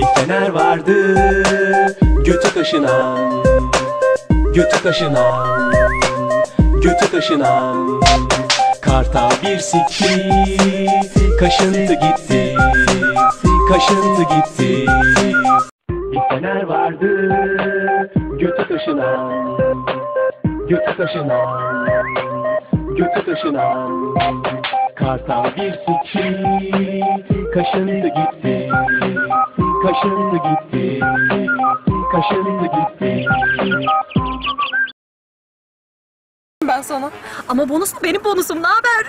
Bir fener vardı. Götü kaşınan Götü kaşınan Götü kaşınan. Kartal bir sikti Kaşındı gitti Kaşındı gitti. Bir fener vardı Götü kaşınan Götü kaşınan Götü kaşınan. Kartal bir sikti Kaşındı gitti Kaşındı gitti Kaşındı gitti ben sana. Ama bonus benim bonusum. Ne haber?